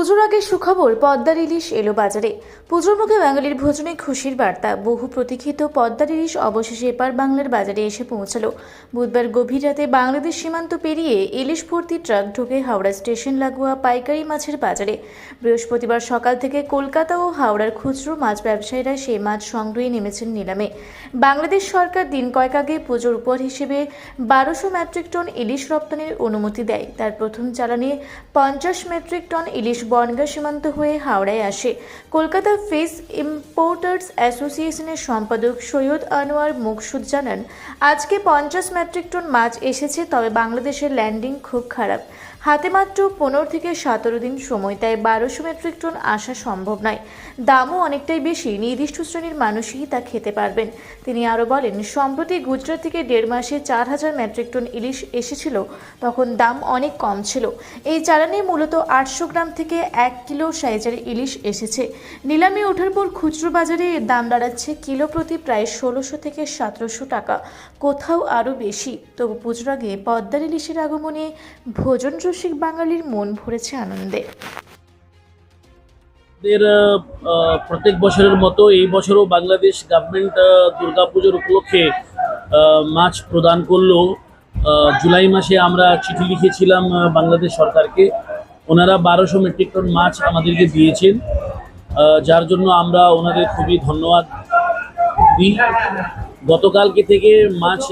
পুজোর আগে সুখবর, পদ্মার ইলিশ এলো বাজারে। পুজোর মুখে বাঙালির ভোজনে খুশির বার্তা। বহু প্রতীক্ষিত পদ্মার ইলিশ অবশেষে এপার বাংলার বাজারে এসে পৌঁছালো। বুধবার গভীর রাতে বাংলাদেশ সীমান্ত পেরিয়ে ইলিশ ভর্তি ট্রাক ঢুকে হাওড়া স্টেশন লাগোয়া পাইকারি মাছের বাজারে। বৃহস্পতিবার সকাল থেকে কলকাতা ও হাওড়ার খুচরো মাছ ব্যবসায়ীরা সেই মাছ সংগ্রহে নেমেছেন নিলামে। বাংলাদেশ সরকার দিন কয়েক আগে পুজোর উপর হিসেবে বারোশো মেট্রিক টন ইলিশ রপ্তানির অনুমতি দেয়। তার প্রথম চালানে পঞ্চাশ মেট্রিক টন ইলিশ বনগা সীমান্ত হয়ে হাওড়ায় আসে। কলকাতা ফিস ইম্পোর্টার্স অ্যাসোসিয়েশনের সম্পাদক সৈয়দ আনোয়ার মুকসুদ জানান, আজকে পঞ্চাশ মেট্রিক টন মাছ এসেছে, তবে বাংলাদেশের ল্যান্ডিং খুব খারাপ। হাতে মাত্র পনেরো থেকে সতেরো দিন সময় তাই বারোশো মেট্রিক টন আসা সম্ভব নয়। দামও অনেকটাই বেশি, নির্দিষ্ট শ্রেণির মানুষই তা খেতে পারবেন। তিনি আরও বলেন, সম্প্রতি গুজরাট থেকে দেড় মাসে চার হাজার মেট্রিক টন ইলিশ এসেছিল, তখন দাম অনেক কম ছিল। এই চালানে মূলত আটশো গ্রাম থেকে এক কিলো সাইজের ইলিশ এসেছে। নিলামে ওঠার পর খুচরো বাজারে এর দাম দাঁড়াচ্ছে কিলো প্রতি প্রায় ষোলোশো থেকে সতেরোশো টাকা। কোথাও আরও বেশি। তবু পুজোর আগে পদ্মার ইলিশের আগমনে ভোজন রসিক বাঙালির মন ভরেছে আনন্দে। আহ, প্রত্যেক বছরের মতো এই বছরও বাংলাদেশ গভর্নমেন্ট দুর্গাপুজোর উপলক্ষে মাছ প্রদান করল। জুলাই মাসে আমরা চিঠি লিখেছিলাম বাংলাদেশ সরকারকে। ওনারা বারোশো মেট্রিক টন মাছ আমাদেরকে দিয়েছেন। যার জন্য আমরা ওনাদের খুবই ধন্যবাদ দিই। গতকালকে থেকে মাছ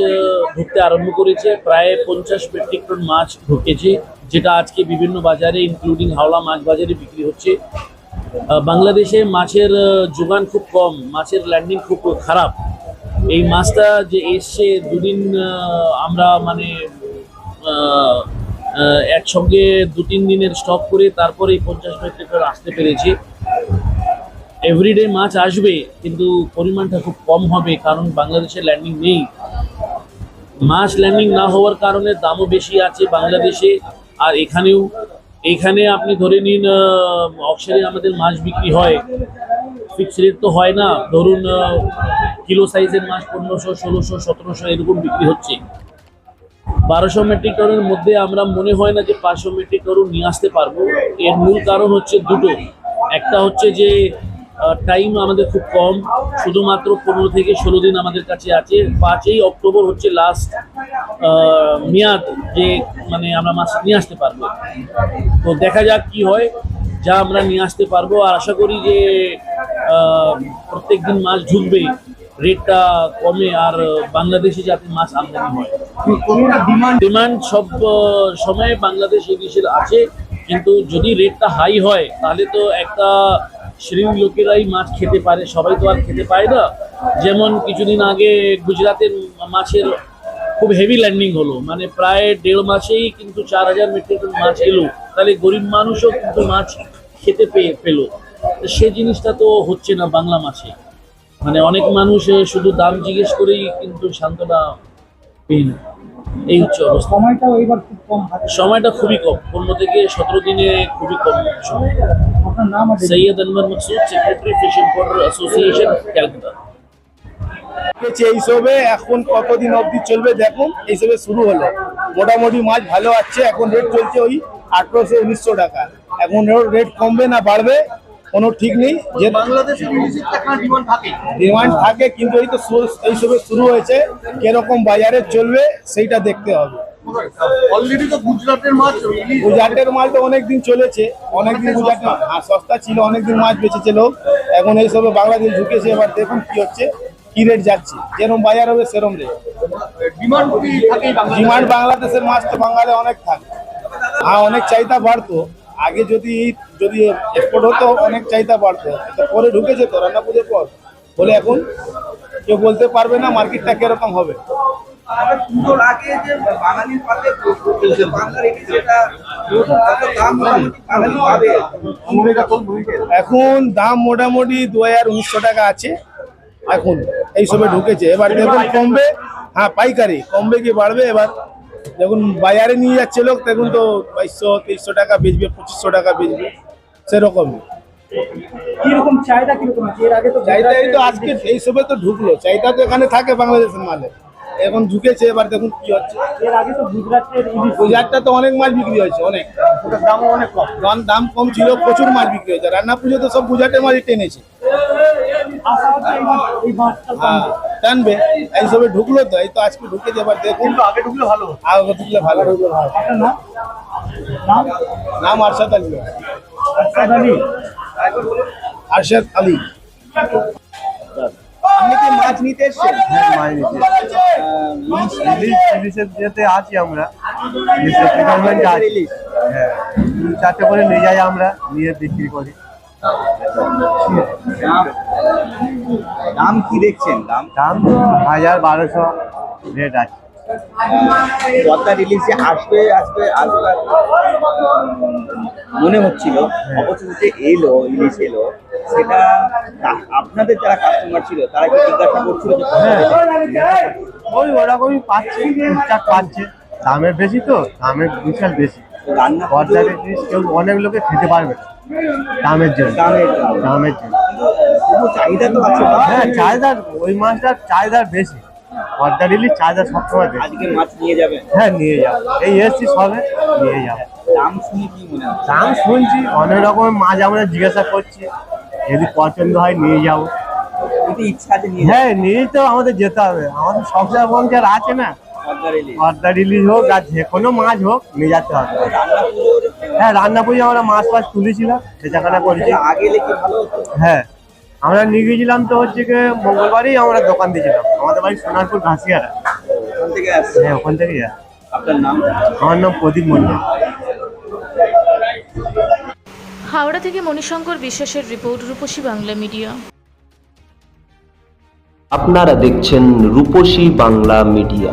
ঢুকতে আরম্ভ করেছে। প্রায় পঞ্চাশ মেট্রিক টন মাছ ঢুকেছে যেটা আজকে বিভিন্ন বাজারে ইনক্লুডিং হাওড়া মাছ বাজারে বিক্রি হচ্ছে। বাংলাদেশে মাছের যোগান খুব কম, মাছের ল্যান্ডিং খুব খারাপ। এই মাছটা যে এসছে দুদিন আমরা মানে একসঙ্গে দু তিন দিনের স্টক করে তারপরে এই পঞ্চাশ মেট্রিক আসতে পেরেছি। এভরিডে মাছ আসবে, কিন্তু পরিমাণটা খুব কম হবে, কারণ বাংলাদেশে ল্যান্ডিং নেই। মাছ ল্যান্ডিং না হওয়ার কারণে দামও বেশি আছে বাংলাদেশে। আর এখানেও, এখানে আপনি ধরে নিন অক্সারে আমাদের মাছ বিক্রি হয়। ফিক্স রেট তো হয় না। ধরুন কিলো সাইজের মাছ পনেরোশো, ষোলোশো, সতেরোশো এরকম বিক্রি হচ্ছে। বারোশো মেট্রিক টনের মধ্যে আমরা মনে হয় না যে পাঁচশো মেট্রিক টন নিয়ে আসতে পারব। এর মূল কারণ হচ্ছে দুটো। একটা হচ্ছে যে টাইম আমাদের খুব কম। শুধুমাত্র পনেরো থেকে ষোলো দিন আমাদের কাছে আছে। পাঁচই অক্টোবর হচ্ছে লাস্ট মেয়াদ যে মানে আমরা মাছ নিয়ে আসতে পারব। তো দেখা যাক কি হয়, যা আমরা নিয়ে আসতে পারব। আর আশা করি যে প্রত্যেক দিন মাছ ঢুকবে রেটটা কমে আর বাংলাদেশে যাতে মাছ আমদানি হয়। ডিমান্ড সব সময় বাংলাদেশ ইলিশের আছে, কিন্তু যদি রেটটা হাই হয়, তাহলে তো একটা শ্রেণির লোকেরাই মাছ খেতে পারে, সবাই তো আর খেতে পায় না। যেমন কিছুদিন আগে গুজরাতের মাছের খুব হেভি ল্যান্ডিং হলো। মানে প্রায় দেড় মাসেই কিন্তু চার হাজার মেট্রিক টন মাছ এলো। তাহলে গরিব মানুষও কিন্তু মাছ খেতে পেয়ে পেল। সে জিনিসটা তো হচ্ছে না বাংলা মাছে। মানে অনেক মানুষ শুধু দাম জিজ্ঞেস করেই কিন্তু সান্ত্বনা পেয়ে না এই হচ্ছে অবস্থা। সময়টাও এবার খুব কম সময়টা খুবই কম। পনেরো থেকে সতেরো দিনে খুবই কম সময়। আপনার নাম Syed Anwar Maqsood secretary fish importer association Calcutta. এইসবে এখন কতদিন অবধি চলবে দেখুন এইসবে শুরু হলো। মোটামুটি মাছ ভালো আছে এখন রেট চলছে ওই আঠারোশো উনিশশো টাকা। এখন রেট কমবে না বাড়বে কোনো ঠিক নেই। যে বাংলাদেশের ডিমান্ড থাকে। কিন্তু এই তো এইসবে শুরু হয়েছে। কীরকম বাজারে চলবে সেইটা দেখতে হবে। অলরেডি তো গুজরাটের মাছ গুজরাটের মাল তো অনেকদিন চলেছে অনেকদিন গুজরাট হ্যাঁ সস্তা ছিল অনেকদিন মাছ বেঁচেছে লোক। এখন এইসবে বাংলাদেশ ঢুকেছে এবার দেখুন কি হচ্ছে। কি রেট যাচ্ছে? যেরকম বাজার হবে সেরকম রেট ডিমান্ড ডিমান্ড বাংলাদেশের মাছ তো বাঙালি অনেক থাকে। আর অনেক চাহিদা বাড়তো। আগে যদি যদি এক্সপোর্ট হতো অনেক চাহিদা বাড়তো। পরে ঢুকেছে তো রান্না পুজোর পর। বলে এখন কেউ বলতে পারবে না মার্কেটটা কীরকম হবে। এখন দাম মোটামুটি দু হাজার উনিশশো টাকা আছে। এখন এইসবে ঢুকেছে। এবার দেখুন কমবে। হ্যাঁ পাইকারি। কমবে কি বাড়বে? এবার যখন বাজারে নিয়ে যাচ্ছে লোক তখন তো বাইশশো তেইশশো টাকা বেচবে পঁচিশশো টাকা বেচবে সেরকমই। কীরকম চাহিদা কীরকম এর আগে তো চাহিদা এই তো আজকে এইসবে তো ঢুকলো। চাহিদা তো এখানে থাকে বাংলাদেশের মালে। এখন ঢুকেছে এবার দেখুন কি হচ্ছে। এর আগে তো গুজরাটের গুজরাটটা তো অনেক মাছ বিক্রি হয়েছে অনেক। ওটার দামও অনেক কম। দাম কম ছিল প্রচুর মাছ বিক্রি হয়েছে। রান্না পুজোতে সব গুজরাটের মাছই টেনেছে। এই এই হ্যাঁ টানবে। এইসবে ঢুকলো তো এই তো আজকে ঢুকেছে এবার দেখুন কিন্তু আগে ঢুকলে ভালো আগে ঢুকলে ভালো আপনার নাম? নাম? নাম আরশাদ আলী। আরশাদ আলী? আরশাদ আলী। আপনি কি মাছ নিতে এসছেন? মাছ নিতে ইলিশ ইলিশের যেতে আছি আমরা। ইলিশের ডিপার্টমেন্টে আছি। হ্যাঁ চারটে করে নিয়ে যাই আমরা নিয়ে বিক্রি করি। দাম কি দেখছেন? দাম? দাম তো হাজার বারোশো রেট আছে। পদ্মা রিলিজে আসবে আসবে আসবে মনে হচ্ছিল অবশেষে যে এলো ইলিশ এলো সেটা আপনাদের যারা কাস্টমার ছিল তারা কি জিজ্ঞাসা করছিল যে হ্যাঁ। ওই ওরকমই পাচ্ছে টুকটাক পাচ্ছে। দামের বেশি তো দামের বিশাল বেশি। জিনিস কেউ অনেক লোকে খেতে পারবে। দামের জন্য। দামের জন্য। চাহিদা তো আছে হ্যাঁ ওই মাছটার বেশি। পর্দা দিলি চাহিদা সবসময় বেশি। আজকে মাছ নিয়ে হ্যাঁ নিয়ে যাব। এই এসছি সবে নিয়ে যাব। দাম শুনে কি মনে হচ্ছে দাম শুনছি অনেক রকমের মাছ আমরা জিজ্ঞাসা করছি। যদি পছন্দ হয় নিয়ে যাব। ইচ্ছা আছে হ্যাঁ নিয়ে তো আমাদের যেতে হবে। আমাদের সংসার সংসার আছে না। পদ্মা রিলিজ পর্দা রিলিজ হোক আর যে কোনো মাছ হোক নিয়ে যেতে হবে। হ্যাঁ রান্না পুজো আমরা মাছ ফাছ তুলেছিলাম সেটাখানে করেছি। আগে এলে কি ভালো হতো? হ্যাঁ আমরা নিয়ে গেছিলাম তো হচ্ছে কি মঙ্গলবারই আমরা দোকান দিয়েছিলাম। আমাদের বাড়ি সোনারপুর ঘাসিয়ারা। ওখান থেকে হ্যাঁ ওখান। আপনার নাম? আমার নাম প্রদীপ মন্ডল হাওড়া থেকে মণিশঙ্কর বিশ্বাসের রিপোর্ট রূপসী বাংলা মিডিয়া। আপনারা দেখছেন রূপসী বাংলা মিডিয়া।